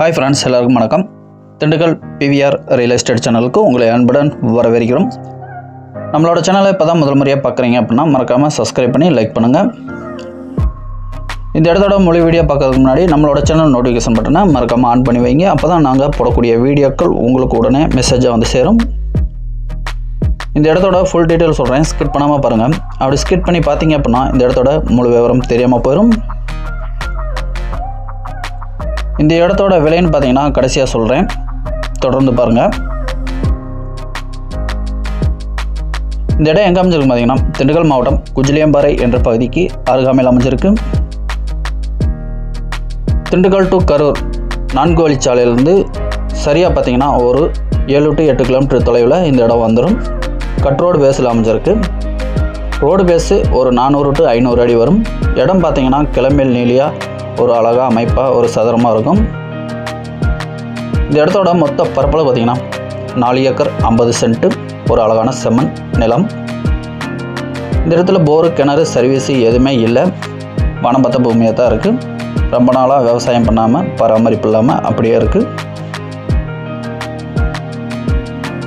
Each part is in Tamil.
ஹாய் ஃப்ரெண்ட்ஸ் எல்லாருக்கும் வணக்கம். திண்டுக்கல் பிவிஆர் ரியல் எஸ்டேட் சேனலுக்கு உங்களை அன்புடன் வரவேற்கிறோம். நம்மளோட சேனலை இப்போ தான் முதல் முறையாக பார்க்குறீங்க அப்படின்னா மறக்காமல் சப்ஸ்கிரைப் பண்ணி லைக் பண்ணுங்கள் இந்த இடத்தோட மொழி வீடியோ பார்க்கறதுக்கு முன்னாடி நம்மளோட சேனல் நோட்டிஃபிகேஷன் பட்டனை மறக்காமல் ஆன் பண்ணி வைங்க. அப்போ தான் நாங்கள் போடக்கூடிய வீடியோக்கள் உங்களுக்கு உடனே மெசேஜாக வந்து சேரும். இந்த இடத்தோட ஃபுல் டீட்டெயில் சொல்கிறேன் ஸ்கிப் பண்ணாமல் பாருங்கள் அப்படி ஸ்கிப் பண்ணி பார்த்தீங்க அப்படின்னா இந்த இடத்தோட முழு விவரம் தெரியாமல் போயிடும் இந்த இடத்தோட விலைன்னு பார்த்தீங்கன்னா கடைசியாக சொல்கிறேன் தொடர்ந்து பாருங்கள் இந்த இடம் எங்கே அமைஞ்சிருக்கு பார்த்தீங்கன்னா திண்டுக்கல் மாவட்டம் குஜிலியம்பாறை என்ற பகுதிக்கு அருகாமையில் அமைஞ்சிருக்கு. திண்டுக்கல் டு கரூர் நான்கு வழிச்சாலையிலேருந்து சரியாக பார்த்தீங்கன்னா ஒரு ஏழு டு எட்டு கிலோமீட்டர் தொலைவில் இந்த இடம் வந்துடும் கட் ரோடு பேஸில் அமைஞ்சிருக்கு. ரோடு பேஸு ஒரு நானூறு டு ஐநூறு அடி வரும். இடம் பார்த்தீங்கன்னா கிளம்பேல் நீலியாக ஒரு அழகாக அமைப்பாக ஒரு சதுரமாக இருக்கும். இந்த இடத்தோட மொத்த பரப்பளவு பார்த்திங்கன்னா நாலு ஏக்கர் ஐம்பது சென்ட்டு ஒரு அழகான செம்மண் நிலம். இந்த இடத்துல போரு கிணறு சர்வீஸு எதுவுமே இல்லை. வனம் பத்த பூமியாக தான் இருக்குது ரொம்ப நாளாக விவசாயம் பண்ணாமல் பராமரிப்பு இல்லாமல் அப்படியே இருக்குது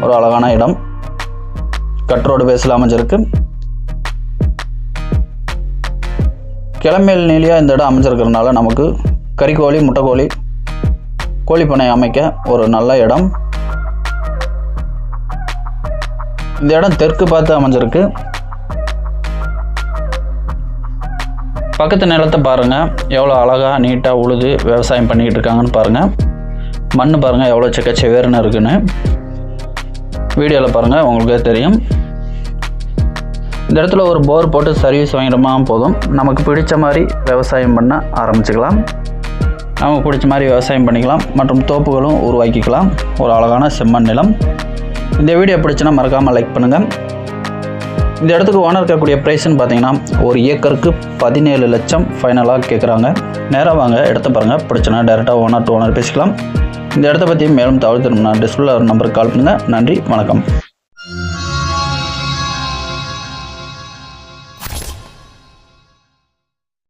ஒரு அழகான இடம். கட் ரோடு பேஸில் அமைஞ்சிருக்கு. கிளமேல் நீலியாக இந்த இடம் அமைஞ்சிருக்கிறதுனால நமக்கு கறிக்கோழி முட்டைக்கோழி கோழி அமைக்க ஒரு நல்ல இடம். இந்த இடம் தெற்கு பார்த்து அமைஞ்சிருக்கு. பக்கத்து நிலத்தை பாருங்கள் எவ்வளோ அழகாக நீட்டாக உழுது விவசாயம் பண்ணிக்கிட்டு இருக்காங்கன்னு பாருங்கள் மண் பாருங்கள் எவ்வளோ செக்கச்செவேர்னு இருக்குன்னு. வீடியோவில் பாருங்கள் உங்களுக்கே தெரியும். இந்த இடத்துல ஒரு போர் போட்டு சர்வீஸ் வாங்கிடமா போதும். நமக்கு பிடிச்ச மாதிரி விவசாயம் பண்ண ஆரம்பிச்சுக்கலாம். நமக்கு பிடிச்ச மாதிரி விவசாயம் பண்ணிக்கலாம். மற்றும் தோப்புகளும் உருவாக்கிக்கலாம். ஒரு அழகான செம்மண் நிலம். இந்த வீடியோ பிடிச்சுன்னா மறக்காமல் லைக் பண்ணுங்கள் இந்த இடத்துக்கு ஓனர் இருக்கக்கூடிய ப்ரைஸ்னு பார்த்தீங்கன்னா ஒரு ஏக்கருக்கு பதினேழு லட்சம் ஃபைனலாக கேட்குறாங்க நேராக வாங்க இடத்த பாருங்கள் பிடிச்சனா டேரெக்டாக ஓனர் டு ஓனர் பேசிக்கலாம். இந்த இடத்த பற்றி மேலும் தகவல் திரும்பினா டிஸ்பிளே நம்பருக்கு கால் பண்ணுங்கள் நன்றி வணக்கம்.